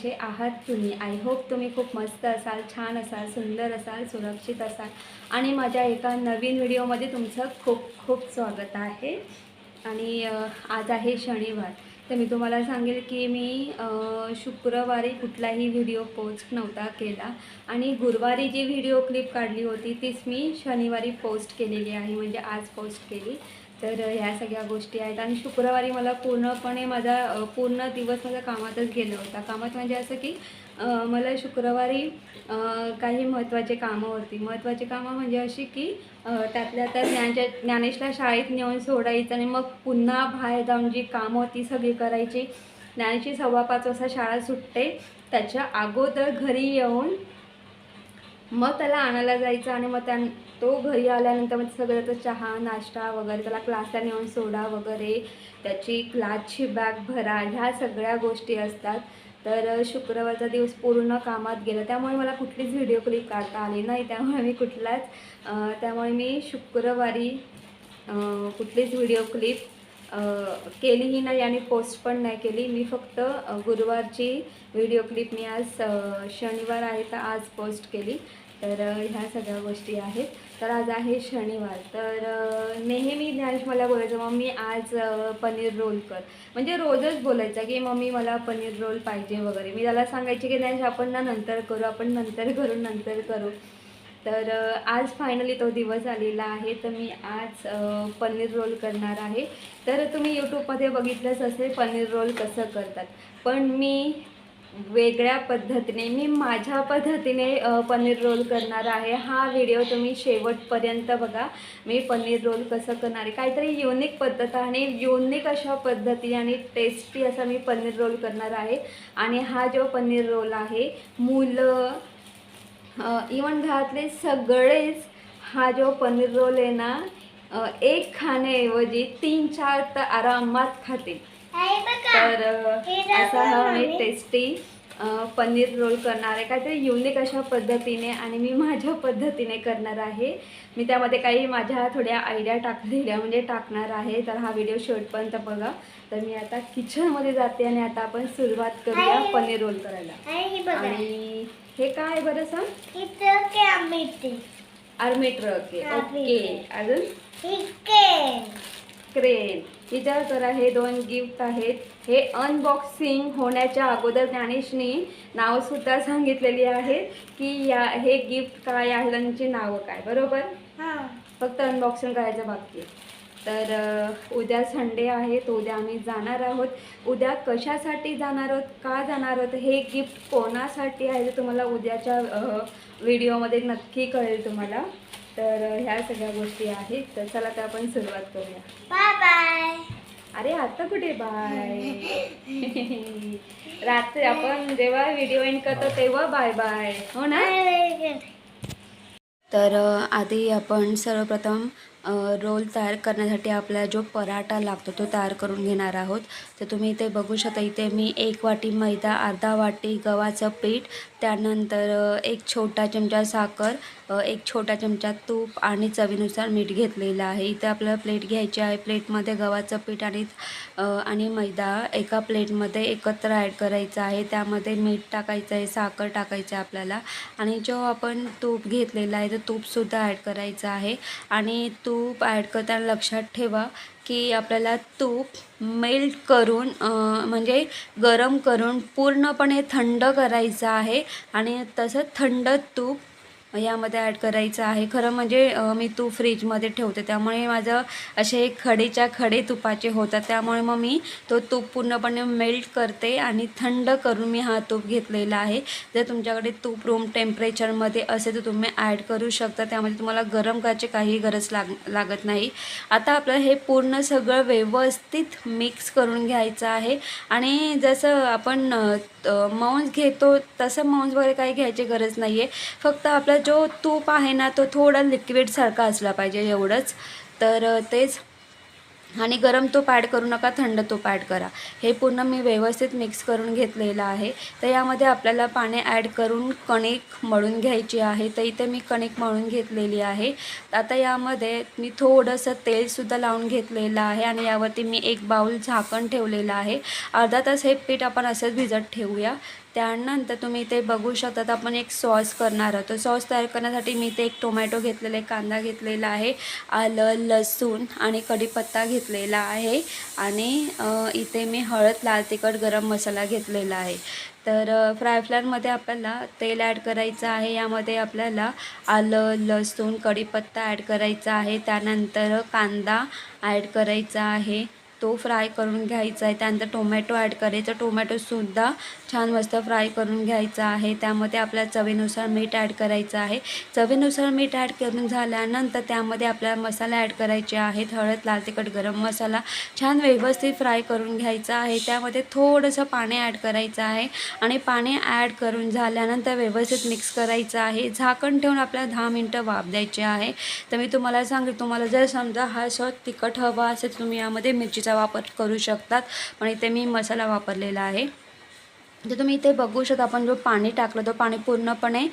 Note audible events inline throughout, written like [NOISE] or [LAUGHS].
कसे आहात तुम्ही. आय होप तुम्ही खूप मस्त असाल छान असाल सुंदर असाल सुरक्षित असाल. आणि माझ्या एका नवीन व्हिडिओमध्ये तुमचं खूप खूप स्वागत आहे. आणि आज आहे शनिवार. तर मी तुम्हाला सांगेल की मी शुक्रवारी कुठलाही व्हिडिओ पोस्ट नव्हता केला. आणि गुरुवारी जी व्हिडिओ क्लिप काढली होती तीच मी शनिवारी पोस्ट केलेली आहे. म्हणजे आज पोस्ट केली. तर ह्या सगळ्या गोष्टी आहेत. आणि शुक्रवारी मला पूर्णपणे माझा पूर्ण दिवस माझा कामातच गेला होता. कामात म्हणजे असं की मला शुक्रवारी काही महत्त्वाचे कामं होती. महत्त्वाची कामं म्हणजे अशी की त्यातल्या तर ज्ञानच्या ज्ञानेशला शाळेत नेऊन सोडायचं आणि मग पुन्हा बाहेर जाऊन जी कामं होती सगळी करायची ज्ञानेची सव्वा पाच वाजता शाळा सुटते. त्याच्या अगोदर घरी येऊन मग त्याला आणायला जायचं आणि मग त्या तो घरी आल्यानंतर मग सगळं तर चहा नाश्ता वगैरे त्याला क्लासला नेऊन सोडा वगैरे त्याची क्लासची बॅग भरा ह्या सगळ्या गोष्टी असतात. तर शुक्रवारचा दिवस पूर्ण कामात गेला. त्यामुळे मला कुठलीच व्हिडिओ क्लिप काढता आली नाही. त्यामुळे मी कुठलाच त्यामुळे मी शुक्रवारी कुठलीच व्हिडिओ क्लिप केलीही नाही आणि पोस्ट पण नाही केली. मी फक्त गुरुवारची व्हिडिओ क्लिप मी आज शनिवार आहे तर आज पोस्ट केली. तर ह्या सगळ्या गोष्टी आहेत. तर आज आहे शनिवार. तर नेहमी ज्ञानेश मला बोलायचं मम्मी आज पनीर रोल कर. म्हणजे रोजच बोलायचं की मम्मी मला पनीर रोल पाहिजे वगैरे. मी त्याला सांगायचे की ज्ञानेश आपण ना नंतर करू आपण नंतर करू नंतर करू. तर आज फायनली तो दिवस आलेला आहे. तर मी आज पनीर रोल करणार आहे. तर तुम्ही यूट्यूबमध्ये बघितलंच असेल पनीर रोल कसं करतात. पण मी वेगळ्या पद्धतीने मी माझ्या पद्धतीने पनीर रोल करणार आहे. हा व्हिडिओ तुम्ही शेवटपर्यंत बघा. मी पनीर रोल कसं करणार आहे. काहीतरी युनिक पद्धत आणि युनिक अशा पद्धती आणि टेस्टी असा मी पनीर रोल करणार आहे. आणि हा जो पनीर रोल आहे मुलं इवन घरातले सगळेच हा जो पनीर रोल आहे ना एक खाण्याऐवजी तीन चार तर आरामात खातील. तर असा हा मी टेस्टी पनीर रोल करणार आहे. काहीतरी युनिक अशा पद्धतीने आणि मी माझ्या पद्धतीने करणार आहे. मी त्यामध्ये काही माझ्या थोड्या आयडिया टाकलेल्या म्हणजे टाकणार आहे. तर हा व्हिडिओ शेवटपर्यंत बघा. तर मी आता किचनमध्ये जाते आणि आता आपण सुरुवात करूया. पनीर रोल करायला. आणि हे काय बरं सांग? आर्मी ट्रक ओके अजून? क्रेन विचार करा हे दोन गिफ्ट आहेत. हे अनबॉक्सिंग होण्याच्या अगोदर ज्ञानेशनी नावसुद्धा सांगितलेली आहेत की या हे गिफ्ट काय आहे त्यांची नावं काय बरोबर? हा. फक्त अनबॉक्सिंग करायचं बाकी तर उद्या संडे आहे तर उद्या आम्ही जाणार आहोत. उद्या कशासाठी जाणार आहोत का जाणार आहोत हे गिफ्ट कोणासाठी आहे ते तुम्हाला उद्याच्या व्हिडिओमध्ये नक्की कळेल तुम्हाला. तर ह्या सगळ्या गोष्टी आहेत. तर चला तर आपण सुरुवात करूया. Bye bye. अरे आता कुठे बाय? [LAUGHS] रात्री आपण जेव्हा व्हिडिओ एंड करतो तेव्हा बाय बाय हो ना? तर आधी आपण सर्वप्रथम रोल तयार करण्यासाठी आपला जो पराठा लागतो तो तयार करून घेणार आहोत. तर तुम्ही इथे बघू शकता इथे मी एक वाटी मैदा अर्धा वाटी गव्हाचं पीठ त्यानंतर एक छोटा चमचा साखर एक छोटा चमचा तूप आणि चवीनुसार मीठ घेतलेलं आहे. इथे आपल्याला प्लेट घ्यायची आहे. प्लेटमध्ये गव्हाचं पीठ आणि आणि मैदा एका प्लेटमध्ये एकत्र ॲड करायचं आहे. त्यामध्ये मीठ टाकायचं आहे साखर टाकायचं आहे आपल्याला. आणि जो आपण तूप घेतलेला आहे तर तूपसुद्धा ॲड करायचं आहे. आणि तूप तूप ॲड करताना लक्षात ठेवा की आपल्याला तूप मेल्ट करून म्हणजे गरम करून पूर्णपणे थंड करायचं आहे. आणि तसं थंड तूप यामध्ये ॲड करायचं आहे. खरं म्हणजे मी तूप फ्रीजमध्ये ठेवते. त्यामुळे माझं असे खडेच्या खडे तुपाचे होतात. त्यामुळे मग मी तो तूप पूर्णपणे मेल्ट करते आणि थंड करून मी हा तूप घेतलेला आहे. जर तुमच्याकडे तूप रूम टेम्परेचरमध्ये असेल तर तुम्ही ॲड करू शकता. त्यामध्ये तुम्हाला गरम करायची काही गरज लाग लागत नाही. आता आपल्याला हे पूर्ण सगळं व्यवस्थित मिक्स करून घ्यायचं आहे. आणि जसं आपण अ, मांस घेतो तसं मांस वगैरे काही घ्यायची गरज नाही आहे फक्त आपलं जो तूप आहे ना तो थोडा लिक्विडसारखा असला पाहिजे एवढंच. तर तेच. आणि गरम तूप ॲड करू नका थंड तूप ॲड करा. हे पूर्ण मी व्यवस्थित मिक्स करून घेतलेलं आहे. तर यामध्ये आपल्याला पाणी ॲड करून कणिक मळून घ्यायची आहे. तर इथे मी कणिक मळून घेतलेली आहे. आता यामध्ये मी थोडंसं तेलसुद्धा लावून घेतलेलं आहे आणि यावरती मी एक बाऊल झाकण ठेवलेलं आहे. अर्धा तास हे पीठ आपण असंच भिजत ठेवूया. त्यानंतर तुम्ही ते बघू शकतात आपण एक सॉस करणार आहोत. सॉस तयार करण्यासाठी मी ते एक टोमॅटो घेतलेला आहे कांदा घेतलेला आहे आलं लसूण आणि कढीपत्ता घेतलेला आहे आणि इथे मी हळद लाल तिखट गरम मसाला घेतलेला आहे. तर फ्रायफ्लॅनमध्ये आपल्याला तेल ॲड करायचं आहे यामध्ये आपल्याला आलं लसूण कढीपत्ता ॲड करायचा आहे त्यानंतर कांदा ॲड करायचा आहे तो फ्राय करून घ्यायचा आहे त्यानंतर टोमॅटो ॲड करायचा टोमॅटोसुद्धा छान मस्त फ्राय करून घ्यायचा आहे. त्यामध्ये आपल्या चवीनुसार मीठ ॲड करायचं आहे. चवीनुसार मीठ ॲड करून झाल्यानंतर त्यामध्ये आपल्याला मसाला ॲड करायचे आहेत. हळद लाल तिखट गरम मसाला छान व्यवस्थित फ्राय करून घ्यायचा आहे. त्यामध्ये थोडंसं पाणी ॲड करायचं आहे. आणि पाणी ॲड करून झाल्यानंतर व्यवस्थित मिक्स करायचं आहे. झाकण ठेवून आपल्याला दहा मिनटं वाफ द्यायचे आहे. तर मी तुम्हाला सांगेल तुम्हाला जर समजा हा सॉस तिखट हवा असेल तुम्ही यामध्ये मिरचीचा वापर करू शकतात. पण इथे मी मसाला वापरलेला आहे. तर तुम्ही इथे बघू शकता आपण जो पाणी टाकलं तो पाणी पूर्णपणे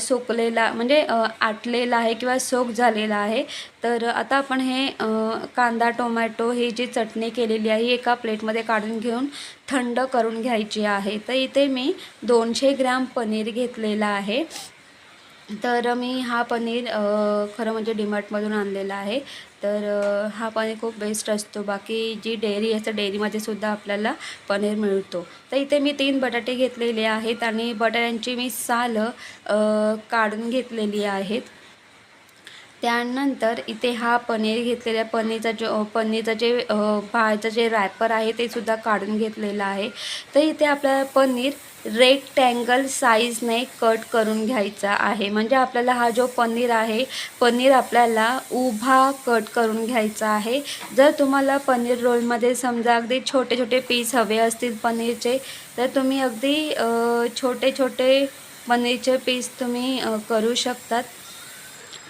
सोकलेला म्हणजे आटलेला आहे किंवा सोक झालेला आहे. तर आता आपण हे कांदा टोमॅटो ही जी चटणी केलेली आहे एका प्लेटमध्ये काढून घेऊन थंड करून घ्यायची आहे. तर इथे मी दोनशे ग्रॅम पनीर घेतलेला आहे. तर मी हा पनीर खरं म्हणजे डीमार्टमधून आणलेला आहे. तर हा पनीर खूप बेस्ट असतो. बाकी जी डेअरी असते डेअरीमध्ये सुद्धा आपल्याला पनीर मिळतो. तर इथे मी तीन बटाटे घेतलेले आहेत आणि बटाट्यांची मी साल काढून घेतलेली आहेत. त्यानंतर इथे हा पनीर घेतलेला आहे. पनीरचा जो पनीरचं जे पाहायचं बाहेरचं जे रॅपर आहे ते सुद्धा काढून घेतलेलं आहे. तर इथे आपल्याला पनीर रेक्टँगल साईजने कट करून घ्यायचा आहे. म्हणजे आपल्याला हा जो पनीर आहे पनीर आपल्याला उभा कट करून घ्यायचा आहे. जर तुम्हाला पनीर रोलमध्ये समजा अगदी छोटे छोटे पीस हवे असतील पनीरचे तर तुम्ही अगदी छोटे छोटे पनीरचे पीस तुम्ही करू शकतात.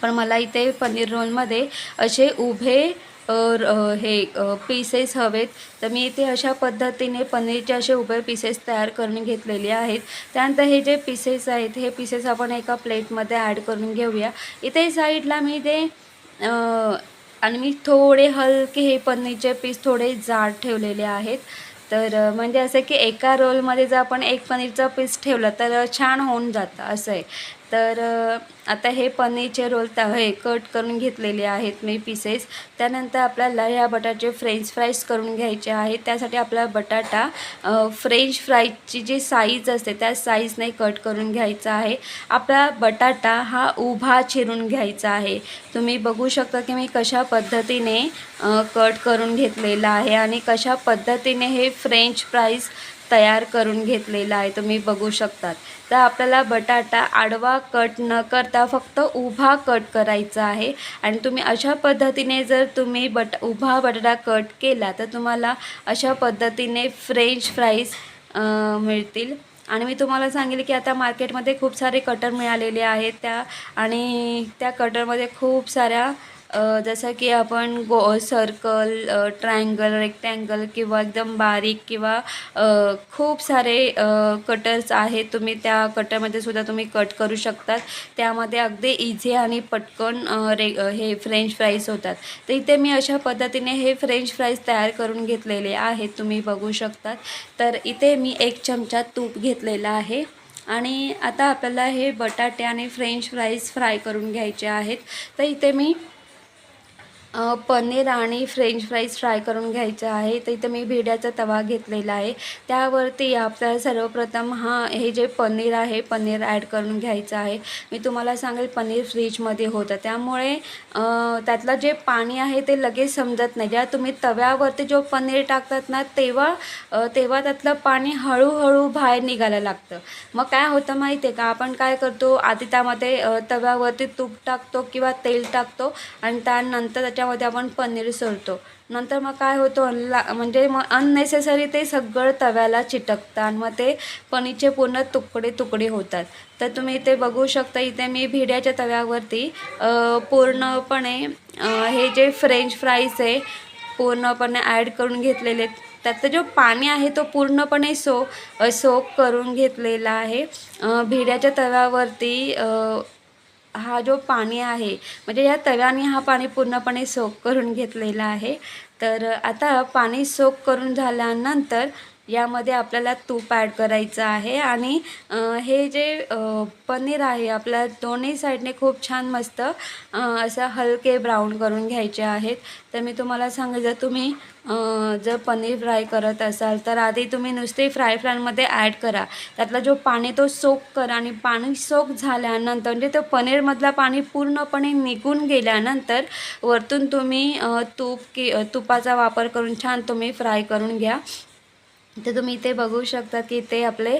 पण मला इथे पनीर रोलमध्ये असे उभे हे पीसेस हवेत. तर मी इथे अशा पद्धतीने पनीरचे असे उभे पीसेस तयार करून घेतलेले आहेत. त्यानंतर हे जे पीसेस आहेत हे पीसेस आपण एका प्लेटमध्ये ॲड करून घेऊया. इथे साईडला मी ते आणि मी थोडे हलके हे पनीरचे पीस थोडे जाड ठेवलेले आहेत. तर म्हणजे असं की एका रोलमध्ये जर आपण एक पनीरचा पीस ठेवला तर छान होऊन जातं असं आहे. तर आता हे पनीरचे रोल तर हे कट करून घेतलेले आहेत मी पीसेस त्यानंतर आपल्याला ह्या बटाटे फ्रेंच फ्राईज करून घ्यायचे आहेत. त्यासाठी आपल्याला बटाटा फ्रेंच फ्राईजची जी साईज असते त्या साईजने कट करून घ्यायचा आहे. आपला बटाटा हा उभा चिरून घ्यायचा आहे. तुम्ही बघू शकता की मी कशा पद्धतीने कट करून घेतलेला आहे आणि कशा पद्धतीने हे फ्रेंच फ्राईज तयार करून घेतलेला आहे तुम्ही बघू शकतात. तर आपल्याला बटाटा आडवा कट न करता फक्त उभा कट करायचा आहे. आणि तुम्ही अशा पद्धतीने जर तुम्ही बट उभा बटाटा कट केला तर तुम्हाला अशा पद्धतीने फ्रेंच फ्राईज मिळतील. आणि मी तुम्हाला सांगेल की आता मार्केटमध्ये खूप सारे कटर मिळालेले आहेत त्या आणि त्या कटरमध्ये खूप साऱ्या जसं की आपण गो सर्कल ट्रायंगल रेक्टँगल किंवा एकदम बारीक किंवा खूप सारे कटर्स आहेत तुम्ही त्या कटरमध्ये सुद्धा तुम्ही कट करू शकतात. त्यामध्ये अगदी इझी आणि पटकन रे हे फ्रेंच फ्राईज होतात. तर इथे मी अशा पद्धतीने हे फ्रेंच फ्राईज तयार करून घेतलेले आहेत तुम्ही बघू शकतात. तर इथे मी एक चमचा तूप घेतलेला आहे. आणि आता आपल्याला हे बटाटे आणि फ्रेंच फ्राईज फ्राय करून घ्यायचे आहेत. तर इथे मी पनीर आणि फ्रेंच फ्राईज फ्राय करून घ्यायचं आहे. तर इथं मी भिड्याचा तवा घेतलेला आहे. त्यावरती आपल्याला सर्वप्रथम हा हे जे पनीर आहे पनीर ॲड करून घ्यायचं आहे. मी तुम्हाला सांगेल पनीर फ्रीजमध्ये होतं. त्यामुळे त्यातलं जे पाणी आहे ते लगेच समजत नाही. जेव्हा तुम्ही तव्यावरती जो पनीर टाकतात ना तेव्हा तेव्हा त्यातलं पाणी हळूहळू बाहेर निघायला लागतं. मग काय होतं माहिती आहे का? आपण काय करतो आधी त्यामध्ये तव्यावरती तूप टाकतो किंवा तेल टाकतो आणि त्यानंतर त्याच्या त्याच्यामध्ये आपण पनीर सोडतो. नंतर मग काय होतो अनला म्हणजे मग अननेसेसरी ते सगळं तव्याला चिटकतं आणि मग ते पनीरचे पूर्ण तुकडे तुकडे होतात. तर तुम्ही इथे बघू शकता इथे मी भिड्याच्या तव्यावरती पूर्णपणे हे जे फ्रेंच फ्राईज आहे पूर्णपणे ॲड करून घेतलेले आहेत. जो पाणी आहे तो पूर्णपणे सो सोक करून घेतलेला आहे. भिड्याच्या तव्यावरती हा जो पाणी आहे म्हणजे या तव्याने हा पाणी पूर्णपणे सोक करून घेतलेला आहे. तर आता पाणी सोक करून झाल्यानंतर यामध्ये आपल्याला तूप ॲड करायचं आहे आणि हे जे पनीर आहे आपल्या दोन्ही साईडने खूप छान मस्त असं हलके ब्राऊन करून घ्यायचे आहेत. तर मी तुम्हाला सांगेल जर तुम्ही जर पनीर फ्राय करत असाल तर आधी तुम्ही नुसते फ्राय फ्रायमध्ये ॲड करा. त्यातला जो पाणी तो सोक करा आणि पाणी सोक झाल्यानंतर म्हणजे तो पनीरमधला पाणी पूर्णपणे निघून गेल्यानंतर वरतून तुम्ही तूप की तुपाचा वापर करून छान तुम्ही फ्राय करून घ्या. तर तुम्ही इथे बघू शकता की ते आपले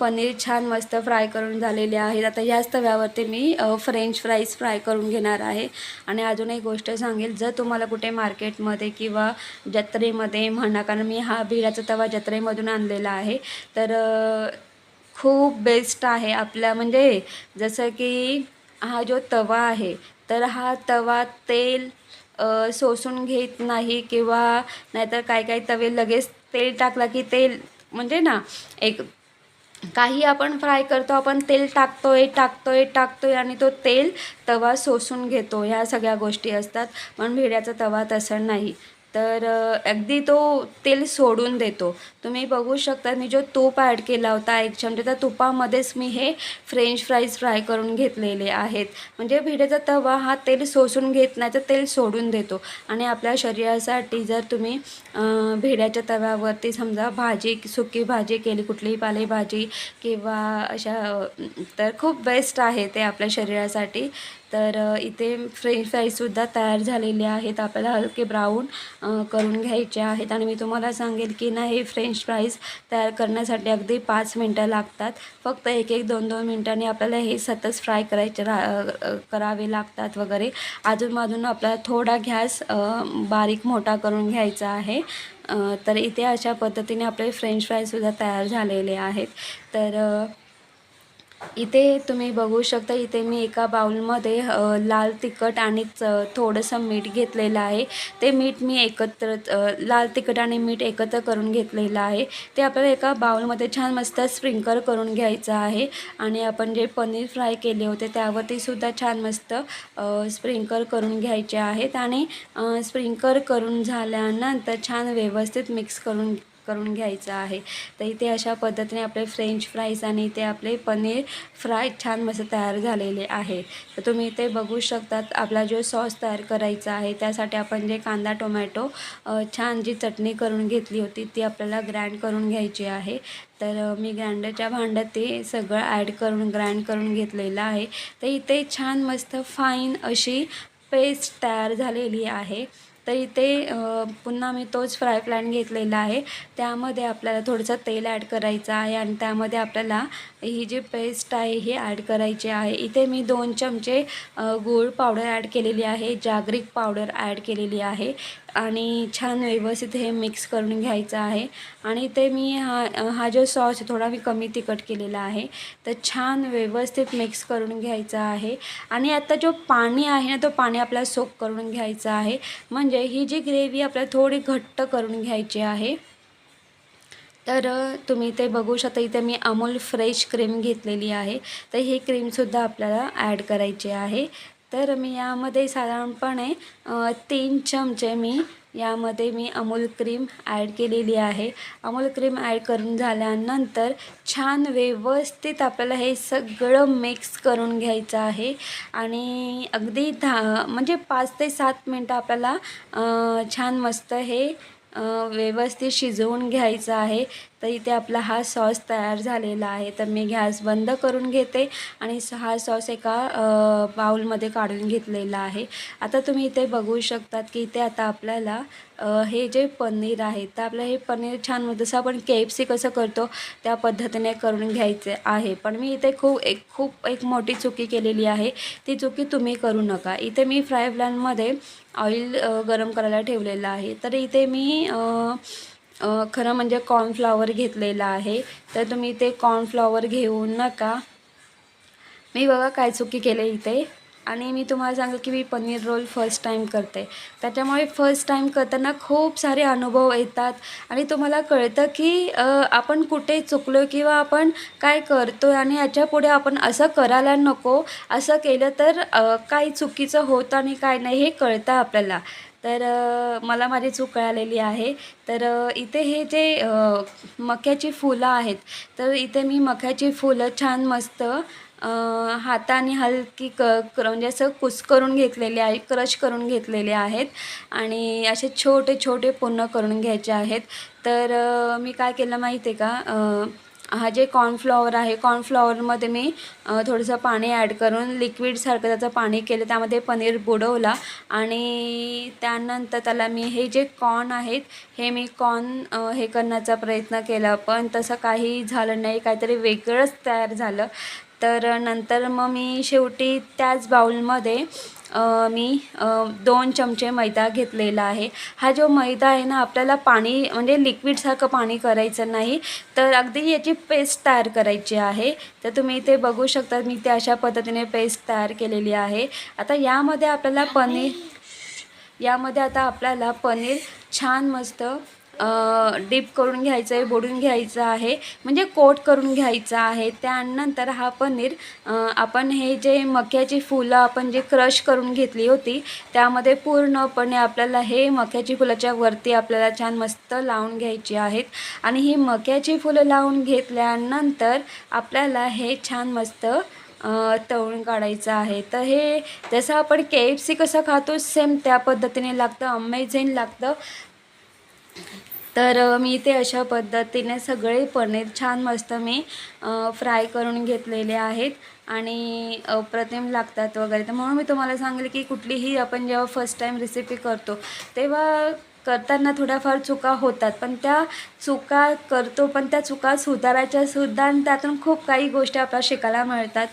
पनीर छान मस्त फ्राय करून झालेले आहेत. आता याच तव्यावरती मी फ्रेंच फ्राईज फ्राय करून घेणार आहे. आणि अजून एक गोष्ट सांगेल जर तुम्हाला कुठे मार्केटमध्ये किंवा जत्रेमध्ये म्हणा कारण मी हा बिळाचा तवा जत्रेमधून आणलेला आहे तर खूप बेस्ट आहे आपल्या म्हणजे जसं की हा जो तवा आहे तर हा तवा तेल सोसून घेत नाही किंवा नाहीतर काही काही तवे लगेच तेल टाकला की तेल म्हणजे ना एक काही आपण फ्राय करतो आपण तेल टाकतोय टाकतोय टाकतोय आणि तो तेल तवा सोसून घेतो. ह्या सगळ्या गोष्टी असतात पण भिड्याचा तवा तसं नाही. तर अगदी तो तेल सोडून देतो. तुम्ही बघू शकता मी जो तूप ॲड केला होता एक चमचा त्या तुपामध्येच मी हे फ्रेंच फ्राईज फ्राय करून घेतलेले आहेत. म्हणजे भिड्याचा तवा हा तेल सोसून घेत नाही तर तेल सोडून देतो. आणि आपल्या शरीरासाठी जर तुम्ही भिड्याच्या भेड्याच्या तव्यावरती समजा भाजी सुकी भाजी केली कुठलीही पालेभाजी किंवा अशा तर खूप बेस्ट आहे ते आपल्या शरीरासाठी. तर इथे फ्रेंच फ्राईजसुद्धा तयार झालेले आहेत. आपल्याला हलके ब्राऊन करून घ्यायचे आहेत. आणि मी तुम्हाला सांगेल की ना हे फ्रेंच फ्राईज तयार करण्यासाठी अगदी पाच मिनटं लागतात. फक्त एक एक दोन दोन मिनटांनी आपल्याला हे सतत फ्राय करायचे रा करावे लागतात वगैरे. अजूनमधून आपल्याला थोडा गॅस बारीक मोठा करून घ्यायचा आहे. तर इथे अशा पद्धतीने आपले फ्रेंच फ्राईजसुद्धा तयार झालेले आहेत. तर इथे तुम्ही बघू शकता इथे मी एका बाउलमध्ये लाल तिखट आणि च थोडंसं मीठ घेतलेलं आहे. ते मीठ मी एकत्र लाल तिखट आणि मीठ एकत्र करून घेतलेलं आहे. ते आपल्याला एका बाउलमध्ये छान मस्त स्प्रिंकल करून घ्यायचं आहे आणि आपण जे पनीर फ्राय केले होते त्यावरती सुद्धा छान मस्त स्प्रिंकल करून घ्यायचे आहेत आणि स्प्रिंकल करून झाल्यानंतर छान व्यवस्थित मिक्स करून करून घ्यायचं आहे. तर इथे अशा पद्धतीने आपले फ्रेंच फ्राईज आणि इथे आपले पनीर फ्राय छान मस्त तयार झालेले आहे. तर तुम्ही इथे बघू शकतात आपला जो सॉस तयार करायचा आहे त्यासाठी आपण जे कांदा टोमॅटो छान जी चटणी करून घेतली होती ती आपल्याला ग्रँड करून घ्यायची आहे. तर मी ग्राइंडरच्या भांड्यात ते सगळं ॲड करून ग्राइंड करून घेतलेलं आहे. तर इथे छान मस्त फाईन अशी पेस्ट तयार झालेली आहे. तर इथे पुन्हा मी तोच फ्राय पॅन घेतलेला आहे. त्यामध्ये आपल्याला थोडंसं तेल ॲड करायचं आहे आणि त्यामध्ये आपल्याला ही जी पेस्ट आहे ही ॲड करायची आहे. इथे मी दोन चमचे गूळ पावडर ॲड केलेली आहे जागरिक पावडर ॲड केलेली आहे. आणि छान व्यवस्थित हे मिक्स करून घ्यायचं आहे. आणि ते मी हा हा जो सॉस थोडा मी कमी तिखट केलेला आहे. तर छान व्यवस्थित मिक्स करून घ्यायचा आहे. आणि आता जो पाणी आहे ना तो पाणी आपल्याला सोक करून घ्यायचा आहे. म्हणजे ही जी ग्रेव्ही आपल्याला थोडी घट्ट करून घ्यायची आहे. तर तुम्ही ते बघू शकता इथे मी अमूल फ्रेश क्रीम घेतलेली आहे. तर ही क्रीमसुद्धा आपल्याला ॲड करायची आहे. तर मी यामध्ये साधारणपणे तीन चमचे मी यामध्ये मी अमूल क्रीम ॲड केलेली आहे. अमूल क्रीम ॲड करून झाल्यानंतर छान व्यवस्थित आपल्याला हे सगळं मिक्स करून घ्यायचं आहे. आणि अगदी दहा म्हणजे पाच ते सात मिनटं आपल्याला छान मस्त हे व्यवस्थित शिजवून घ्यायचं आहे. तर इथे आपला हा सॉस तयार झालेला आहे. तर मी गॅस बंद करून घेते आणि स- हा सॉस एका बाऊलमध्ये काढून घेतलेला आहे. आता तुम्ही इथे बघू शकतात की इथे आता आपल्याला हे जे पनीर आहे तर आपलं हे पनीर छान जसं आपण के एफ सी कसं करतो त्या पद्धतीने करून घ्यायचे आहे. पण मी इथे खूप एक खूप एक मोठी चुकी केलेली आहे. ती चुकी तुम्ही करू नका. इथे मी फ्राय पॅनमध्ये ऑइल गरम करायला ठेवलेलं आहे. तर इथे मी खरं म्हणजे कॉर्नफ्लॉवर घेतलेला आहे. तर तुम्ही ते कॉर्नफ्लॉवर घेऊ नका. मी बघा काय चुकी केले इथे. आणि मी तुम्हाला सांगेल की मी पनीर रोल फर्स्ट टाईम करते. त्याच्यामुळे फर्स्ट टाईम करताना खूप सारे अनुभव येतात. आणि तुम्हाला कळतं की आपण कुठे चुकलो किंवा आपण काय करतो आणि याच्यापुढे आपण असं करायला नको असं केलं तर काय काही चुकीचं होतं आणि काय नाही हे कळतं आपल्याला. तर मला माझी चूक कळालेली आहे. तर इथे हे जे मक्याची फुलं आहेत तर इथे मी मक्याची फुलं छान मस्त हाताने हलकी क क म्हणजे असं कुस करून घेतलेले आहे क्रश करून घेतलेले आहेत आणि असे छोटे छोटे पूर्ण करून घ्यायचे आहेत. तर मी काय केलं माहिती आहे का हा जे कॉर्नफ्लॉवर आहे कॉर्नफ्लॉवरमध्ये मी थोडंसं पाणी ॲड करून लिक्विडसारखं त्याचं पाणी केलं. त्यामध्ये पनीर बुडवला आणि त्यानंतर त्याला मी हे जे कॉर्न आहेत हे मी कॉर्न हे करण्याचा प्रयत्न केला. पण तसं काही झालं नाही. काहीतरी वेगळंच तयार झालं. तर नंतर मग मी शेवटी त्याच बाउलमध्ये अ, मी दोन चमचे मैदा घेतलेला आहे. हा जो मैदा आहे ना आपल्याला पाणी म्हणजे लिक्विडसारखं पाणी करायचं नाही तर अगदी याची पेस्ट तयार करायची आहे. तर तुम्ही इथे बघू शकता मी ते अशा पद्धतीने पेस्ट तयार केलेली आहे. आता यामध्ये आपल्याला पनीर यामध्ये आता आपल्याला पनीर छान मस्त डीप करून घ्यायचं आहे बुडून घ्यायचं आहे म्हणजे कोट करून घ्यायचं आहे. त्यानंतर हा पनीर आपण हे जे मक्याची फुलं आपण जे क्रश करून घेतली होती त्यामध्ये पूर्णपणे आपल्याला हे मक्याची फुलाच्या वरती आपल्याला छान मस्त लावून घ्यायची आहेत. आणि ही मक्याची फुलं लावून घेतल्यानंतर आपल्याला हे छान मस्त तळून काढायचं आहे. तर हे जसं आपण के एफ सी कसं खातो सेम त्या पद्धतीने लागतं अमेझिंग लागतं. तर मी ते अशा पद्धतीने सगळे पनीर छान मस्त मी फ्राय करून घेतलेले आहेत. आणि अप्रतिम लागतात वगैरे. तर म्हणून मी तुम्हाला सांगेल की कुठलीही आपण जेव्हा फर्स्ट टाईम रेसिपी करतो तेव्हा करताना थोड्याफार चुका होतात. पण त्या चुका करतो पण त्या चुका सुधारायच्या सुद्धा आणि त्यातून खूप काही गोष्टी आपल्याला शिकायला मिळतात.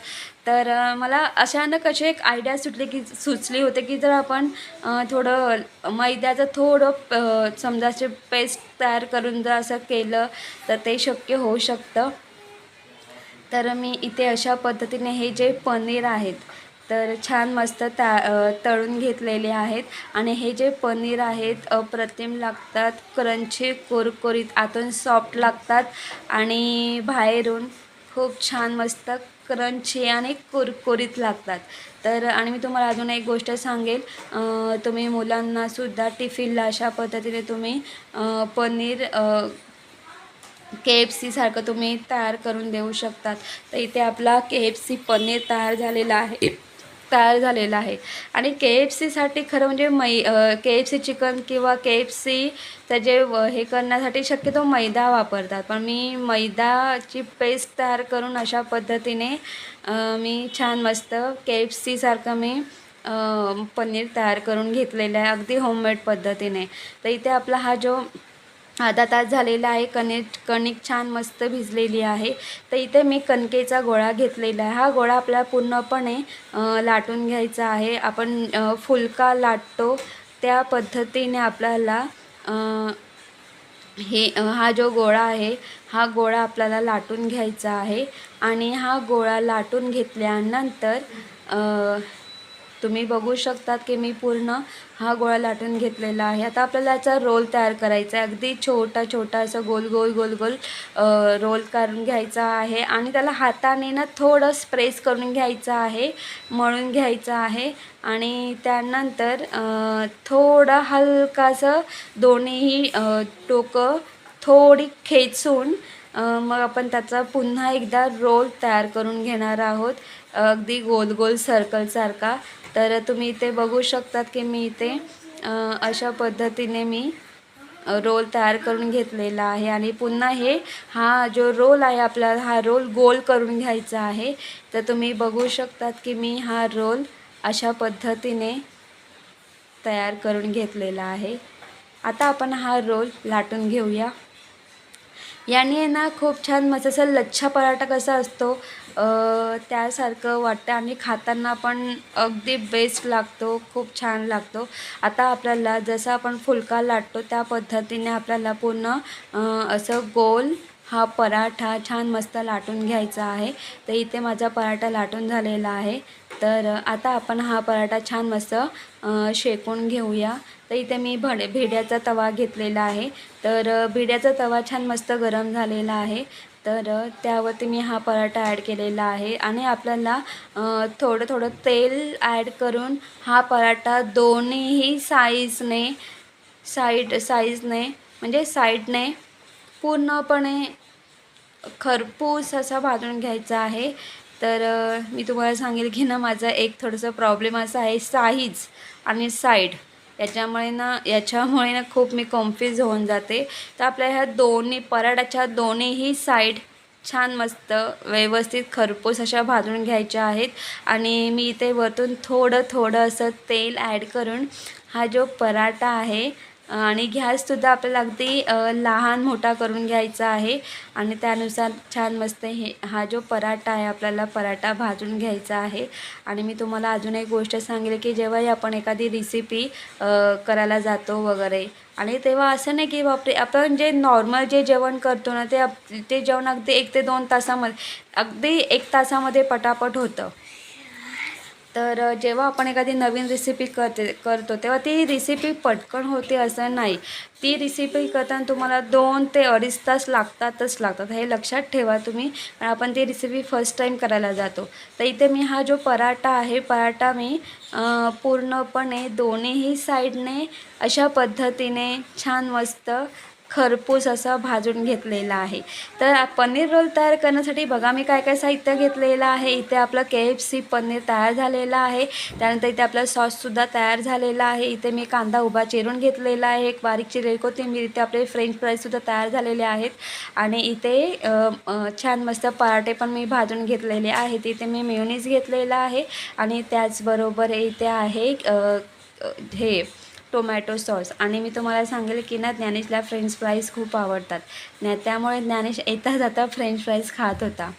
तर मला अचानक असे एक आयडिया सुटली की सुचली होते की जर आपण थोडं मैद्याचं थोडं समजाचे समजा असे पेस्ट तयार करून जर असं केलं तर ते शक्य होऊ शकतं. तर मी इथे अशा पद्धतीने हे जे पनीर आहेत तर छान मस्त ता तळून घेतलेले आहेत. आणि हे जे पनीर आहेत अप्रतिम लागतात क्रंची कुरकुरीत आतून सॉफ्ट लागतात. आणि बाहेरून खूप छान मस्त क्रंची आणि कुरकुरीत लागतात. तर आणि मी तुम्हाला अजून एक गोष्ट सांगेल. तुम्ही मुलांनासुद्धा टिफिनला अशा पद्धतीने तुम्ही पनीर के एफ सीसारखं तुम्ही तयार करून देऊ शकतात. तर इथे आपला के एफ सी पनीर तयार झालेला आहे. तयार झालेला आहे. आणि के एफ सीसाठी खरं म्हणजे मै के एफ सी चिकन किंवा के एफ सीचं जे व- हे करण्यासाठी शक्यतो मैदा वापरतात. पण मी मैदाची पेस्ट तयार करून अशा पद्धतीने मी छान मस्त के एफ सीसारखं मी पनीर तयार करून घेतलेलं आहे अगदी होममेड पद्धतीने. तर इथे आपला हा जो अर्धा तास झालेला आहे. कणिक कणिक छान मस्त भिजलेली आहे. तर इथे मी कणकेचा गोळा घेतलेला आहे. हा गोळा आपल्याला पूर्णपणे लाटून घ्यायचा आहे. आपण फुलका लाटतो. त्या पद्धतीने आपल्याला हे हा जो गोळा आहे हा गोळा आपल्याला लाटून घ्यायचा आहे. आणि हा गोळा लाटून घेतल्यानंतर तुम्ही बघू शकतात की मी पूर्ण हा गोळा लाटून घेतलेला आहे. आता आपल्याला याचा रोल तयार करायचा आहे. अगदी छोटा छोटा असं गोल गोल गोल गोल रोल करून घ्यायचा आहे आणि त्याला हाताने ना थोडं स्प्रेस करून घ्यायचं आहे मळून घ्यायचं आहे आणि त्यानंतर थोडं हलकासं दोन्हीही टोकं थोडी खेचून मग आपण त्याचा पुन्हा एकदा रोल तयार करून घेणार आहोत. अगदी गोल गोल सर्कलसारखा तर तुम्ही इथे बघू शकतात की मी इथे अशा पद्धतीने मी रोल तयार करून घेतलेला आहे. आणि पुन्हा हे हा जो रोल आहे आपला हा रोल गोल करून घ्यायचा आहे. तर तुम्ही बघू शकतात की मी हा रोल अशा पद्धतीने तयार करून घेतलेला आहे. आता आपण हा रोल लाटून घेऊया. याने आहे ना खूप छान मस्त असं लच्छा पराठा कसा असतो त्यासारखं वाटतं आणि खाताना पण अगदी बेस्ट लागतो खूप छान लागतो. आता आपल्याला जसं आपण फुलका लाटतो त्या पद्धतीने आपल्याला पूर्ण असं गोल हा पराठा छान मस्त लाटून घ्यायचा आहे. तर इथे माझा पराठा लाटून झालेला आहे. तर आता आपण हा पराठा छान मस्त शेकून घेऊया. तर इथे मी भड भिड्याचा तवा घेतलेला आहे. तर भिड्याचा तवा छान मस्त गरम झालेला आहे. तर त्यावरती मी हा पराठा ॲड केलेला आहे. आणि आपल्याला थोडं थोडं तेल ॲड करून हा पराठा दोन्हीही साईजने साईड साईजने म्हणजे साईडने पूर्णपणे खरपूस असा भाजून घ्यायचा आहे. तर मी तुम्हाला सांगेल की ना माझा एक थोडंसं प्रॉब्लेम असा आहे साईज आणि साईड याच्यामुळे ना याच्यामुळे ना खूप मी कन्फ्यूज होऊन जाते. तर आपल्या ह्या दोन्ही पराठाच्या दोन्हीही साईड छान मस्त व्यवस्थित खरपूस अशा भाजून घ्यायच्या आहेत. आणि मी इथे वरतून थोडं थोडं असं तेल ॲड करून हा जो पराठा आहे आणि गॅससुद्धा आपल्याला अगदी लहान मोठा करून घ्यायचा आहे. आणि त्यानुसार छान मस्त हे हा जो पराठा आहे आपल्याला पराठा भाजून घ्यायचा आहे. आणि मी तुम्हाला अजून एक गोष्ट सांगेल की जेव्हाही आपण एखादी रेसिपी करायला जातो वगैरे आणि तेव्हा असं नाही की बापरे आपण जे नॉर्मल जे जेवण करतो ना ते आप ते जेवण अगदी एक ते दोन तासामध्ये अगदी एक तासामध्ये पटापट होतं. तर जेव्हा आपण एखादी नवीन रेसिपी करते करतो तेव्हा ती रेसिपी पटकन होते असं नाही. ती रेसिपी करताना तुम्हाला दोन ते अडीच तास लागतातच लागतात हे लक्षात ठेवा तुम्ही. कारण आपण ती रेसिपी फर्स्ट टाईम करायला जातो. तर इथे मी हा जो पराठा आहे पराठा मी पूर्णपणे दोन्हीही साईडने अशा पद्धतीने छान मस्त खरपूस असा भाजून घेतलेला आहे. तर पनीर रोल तयार करण्यासाठी बघा मी काय काय साहित्य घेतलेलं आहे. इथे आपलं के एफ सी पनीर तयार झालेलं आहे. त्यानंतर इथे आपला सॉससुद्धा तयार झालेला आहे. इथे मी कांदा उभा चिरून घेतलेला आहे. एक बारीक चिरेल कोथिंबीर इथे आपले फ्रेंच फ्राईजसुद्धा तयार झालेले आहेत. आणि इथे छान मस्त पराठे पण मी भाजून घेतलेले आहेत. इथे मी मेयोनीज घेतलेला आहे. आणि त्याचबरोबर इथे आहे हे टोमॅटो सॉस आणि मी तुम्हाला सांगेल की ना ज्ञानेशला फ्रेंच फ्राईज खूप आवडतात. न्या त्यामुळे ज्ञानेश येता जाता फ्रेंच फ्राईज खात होता.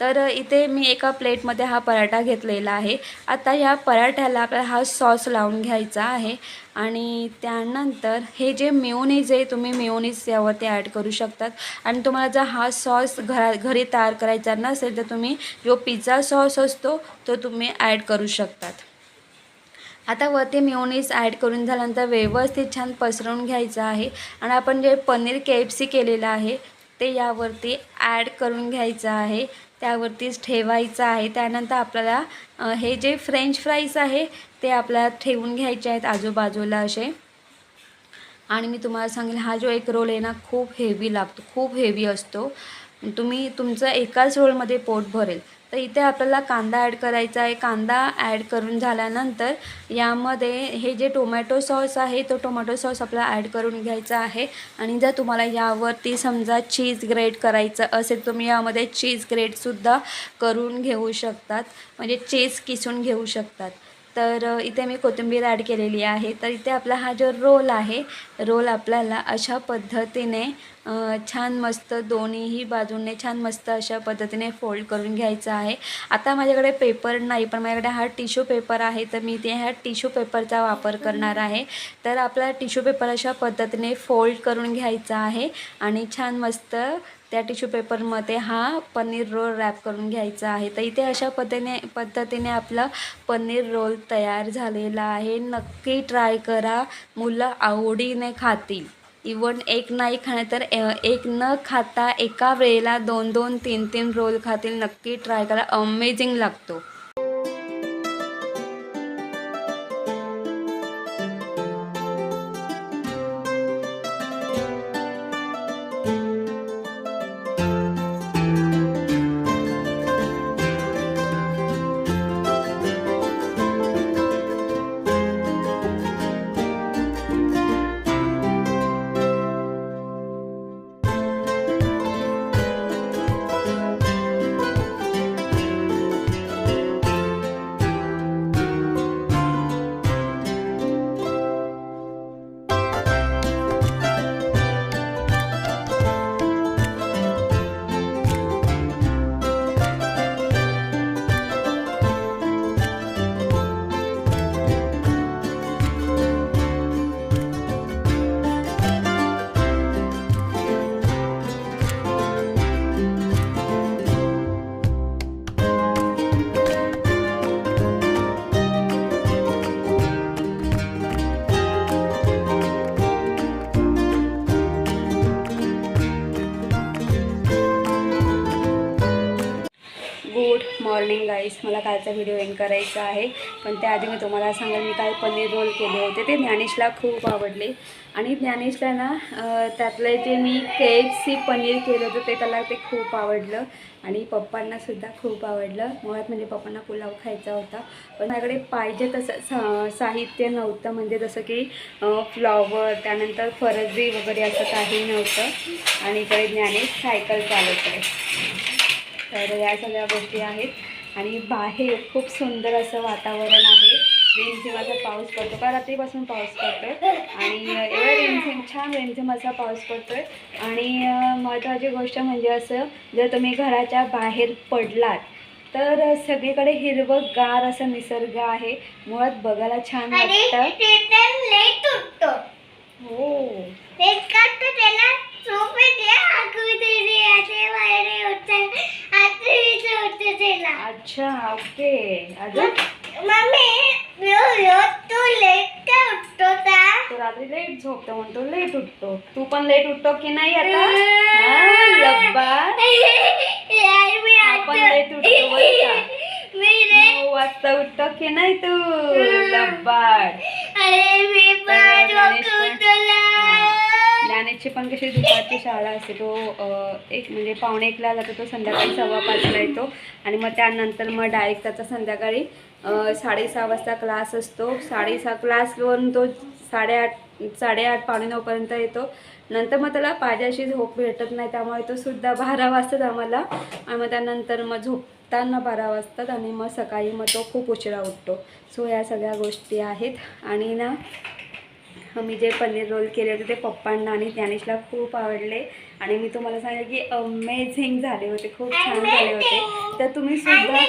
तर इथे मी एका प्लेटमध्ये हा पराठा घेतलेला आहे. आता ह्या पराठ्याला आपल्याला हा सॉस लावून घ्यायचा आहे. आणि त्यानंतर हे जे मेयोनीज आहे तुम्ही मेयोनीज यावरती ॲड करू शकतात. आणि तुम्हाला जर हा सॉस घरा घरी तयार करायचा नसेल तर तुम्ही जो पिझ्झा सॉस असतो तो तुम्ही ॲड करू शकतात. आता वरती मेयोनीज ॲड करून झाल्यानंतर व्यवस्थित छान पसरवून घ्यायचं आहे. आणि आपण जे पनीर के एफ सी केलेलं आहे ते यावरती ॲड करून घ्यायचं आहे. त्यावरतीच ठेवायचं आहे. त्यानंतर आपल्याला हे जे फ्रेंच फ्राईज आहे ते आपल्याला ठेवून घ्यायचे आहेत आजूबाजूला असे. आणि मी तुम्हाला सांगेल हा जो एक रोल आहे ना खूप हेवी लागतो खूप हेवी असतो. तुम्ही तुमचं एकाच रोलमध्ये पोट भरेल. तर इथे आपल्याला कांदा ॲड करायचा आहे. कांदा ॲड करून झाल्यानंतर यामध्ये हे जे टोमॅटो सॉस आहे तो टोमॅटो सॉस आपल्याला ॲड करून घ्यायचा आहे. आणि जर तुम्हाला यावरती समजा चीज ग्रेट करायचं असेल तुम्ही यामध्ये चीज ग्रेटसुद्धा करून घेऊ शकतात. म्हणजे चीज किसून घेऊ शकतात. तर इथे मी कोथिंबीर ॲड केलेली आहे. तर इथे आपला हा जो रोल आहे रोल आपल्याला अशा पद्धतीने छान मस्त दोन्हीही बाजूने छान मस्त अशा पद्धतीने फोल्ड करून घ्यायचं आहे. आता माझ्याकडे पेपर नाही पण माझ्याकडे हा टिश्यू पेपर आहे तर मी ते ह्या टिश्यू पेपरचा वापर करणार आहे. तर आपला टिश्यू पेपर अशा पद्धतीने फोल्ड करून घ्यायचा आहे आणि छान मस्त त्या टिश्यू पेपरमध्ये हा पनीर रोल रॅप करून घ्यायचा आहे. तर इथे अशा पद्धतीने पद्धतीने आपला पनीर रोल तयार झालेला आहे. नक्की ट्राय करा. मुलं आवडीने खातील. इवन एक नाही खाणे तर एक न खाता एका वेळेला दोन दोन तीन तीन रोल खातील. नक्की ट्राय करा. अमेझिंग लागतो. गाईस व्हिडिओ एंड करायचा आहे. पण त्याआधी मी तुम्हाला सांगेल मी काय पनीर रोल केले होते. ते ज्ञानेशला खूप आवडले. आणि ज्ञानेशला ना त्यातलं जे मी के एफ सी पनीर केलं होतं ते त्याला ते खूप आवडलं. आणि पप्पांनासुद्धा खूप आवडलं. मुळात म्हणजे पप्पांना पुलाव खायचा होता. पण माझ्याकडे पाहिजे तसं सा साहित्य नव्हतं. म्हणजे जसं की फ्लॉवर त्यानंतर फरजी वगैरे असं काही नव्हतं. आणि इकडे ज्ञानेश सायकल चालवत आहे तर या सगळ्या गोष्टी आहेत. आणि बाहेर खूप सुंदर असं वातावरण आहे. रिमझिम असा पाऊस पडतो का रात्रीपासून पाऊस पडतोय. आणि अं, एवढा रिमझिम छान रिमझिम असा पाऊस पडतोय. आणि अं, महत्त्वाची गोष्ट म्हणजे असं जर तुम्ही घराच्या बाहेर पडलात तर सगळीकडे हिरवंगार असं निसर्ग आहे. मुळात बघायला छान आणि वाटतं. हो. लेट अच्छा ओके. अजून? मम्मी तू लेट का उठतो का तो रात्री लेट झोपतो म्हणतो लेट उठतो. तू पण लेट उठतो की नाही आता? [LAUGHS] हा, आपण late उठतो नऊ वाजता [LAUGHS] उठतो की नाही तू? लब्बाड. अरे मी पण ज्ञानेशची पण कशी दुपारची शाळा असते तो एक म्हणजे पावणे एकला जातो तो संध्याकाळी सव्वा पाचला येतो. आणि मग त्यानंतर मग डायरेक्ट त्याचा संध्याकाळी साडेसहा वाजता क्लास असतो. साडेसहा क्लासवरून तो साडेआठ साडेआठ पावणे नऊपर्यंत येतो. नंतर मग त्याला पाहिजे झोप भेटत नाही त्यामुळे तो सुद्धा बारा वाजतात आम्हाला आणि मग त्यानंतर मग झोपताना बारा वाजतात आणि मग सकाळी मग तो खूप उशिरा उठतो. सो ह्या सगळ्या गोष्टी आहेत. आणि ना मी जे पनीर रोल केले होते ते पप्पांना आणि ज्ञानेशला खूप आवडले. आणि मी तुम्हाला सांगेल की अमेझिंग झाले होते खूप छान झाले होते. तर तुम्ही सुद्धा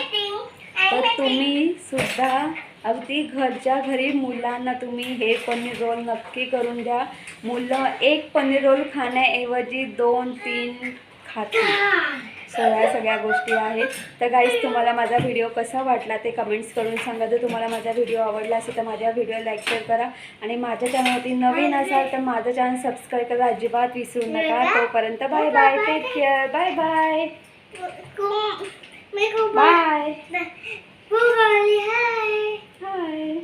तर तुम्ही सुद्धा अगदी घरच्या घरी मुलांना तुम्ही हे पनीर रोल नक्की करून द्या. मुलं एक पनीर रोल खाण्याऐवजी दोन तीन खातील. सो सगळ्या गोष्टी आहेत. तर गाईज तुम्हाला माझा व्हिडिओ कसा वाटला ते कमेंट्स करून सांगा. जर तुम्हाला माझा व्हिडिओ आवडला असेल तर माझ्या व्हिडिओ लाईक शेअर करा. आणि माझ्या चॅनलवरती नवीन असाल तर माझं चॅनल सबस्क्राईब करायला अजिबात विसरू नका. तोपर्यंत bye bye take care bye bye bye hi